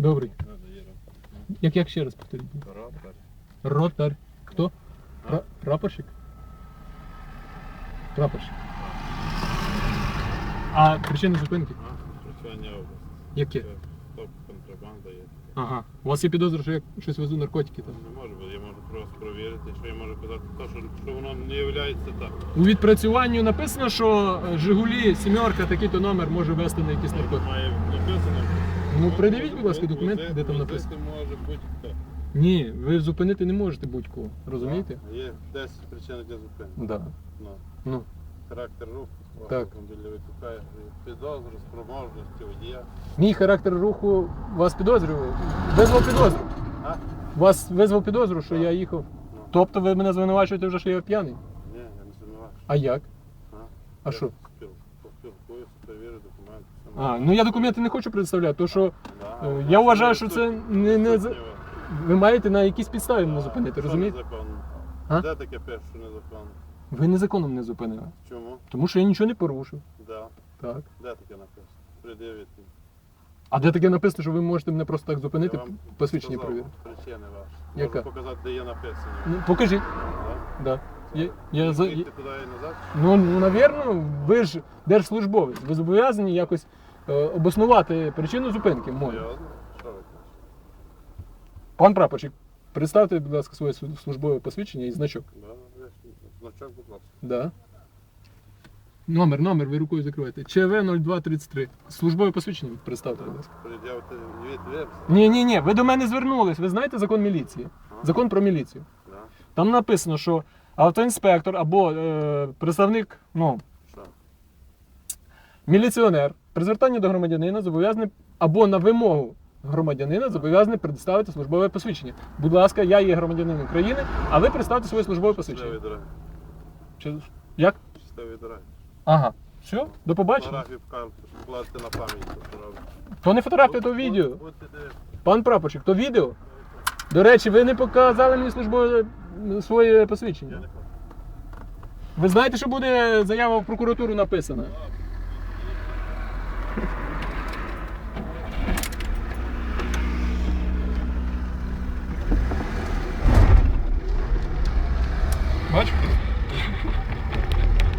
Добрий. Як, як ще раз повторіть? ротор. Ротар. Хто? Пра- Прапорщик? Прапорщик. А причина зупинки? А, Працювання області. Яке? Це Топ контрабанда є. Ага. У вас є підозра, що я щось везу наркотики там. Не може бути, я можу просто провірити, що я можу казати, то, що, що воно не є так. У відпрацюванні написано, що е, Жигулі, сімерка, такий-то номер може вести на якісь наркотики. Має. Ну, придивіть, будь ласка, документ, де там написано. може будь-хто. Ні, ви зупинити не можете будь-кого. Розумієте? Є 10 причин для зупинки. Да. Ну, Ну. характер руху, Так. автомобіля викликає підозру, спроможності водія. Мій характер руху вас підозрює. Визвав підозру. А? Вас визвав підозру, що я їхав. Ну, Тобто ви мене звинувачуєте вже, що я п'яний? ні, я не звинувачую. А як? А, А що? спіл- Поспілкуюся, перевірю документи. А, ну я документи не хочу представляти, тому що е, я вважаю, що це не, не за- ви маєте на якійсь підставі мене зупинити, розумієте? А? Де таке що незаконно? Ви незаконно мене зупинили. Чому? Тому що я нічого не порушив. Да. Так. Де таке написано? Пред'явіть. мені. А де таке написано, що ви можете мене просто так зупинити, Я вам посвідчення сказав перевірити? Причини ваші. Яка? Можу показати, де є написано. Ну, покажіть. Да? Да. Я, я, за- Їдьте туди і назад? Ну, ну, навірно, ви ж держслужбовець. Ви зобов'язані якось е, обоснувати причину зупинки мою. Серйозно? Що ви кажете? Пан прапорщик, представте, будь ласка, своє слу- службове посвідчення і значок. Да, ж- Значок, будь ласка. Да. Номер, номер, ви рукою закриваєте. ЧВ 0233. Службове посвідчення представте, будь ласка. Пред'явити від вебс. Ні, ні, ні, ви до мене звернулись. Ви знаєте закон міліції? Закон про міліцію. Да. Там написано, що автоінспектор або е, представник, ну, міліціонер при звертанні до громадянина зобов'язаний або на вимогу громадянина зобов'язаний предоставити службове посвідчення. Будь ласка, я є громадянин України, а ви представте своє службове посвідчення. Щасливої дороги. Чи, як? Щасливої дороги. Ага. Все, до побачення. Фотографію щоб вкладати на пам'ять. То не фотографія, то відео. Пан прапорщик, то відео. До речі, ви не показали мені службове своє посвідчення. Ви знаєте, що буде заява в прокуратуру написана?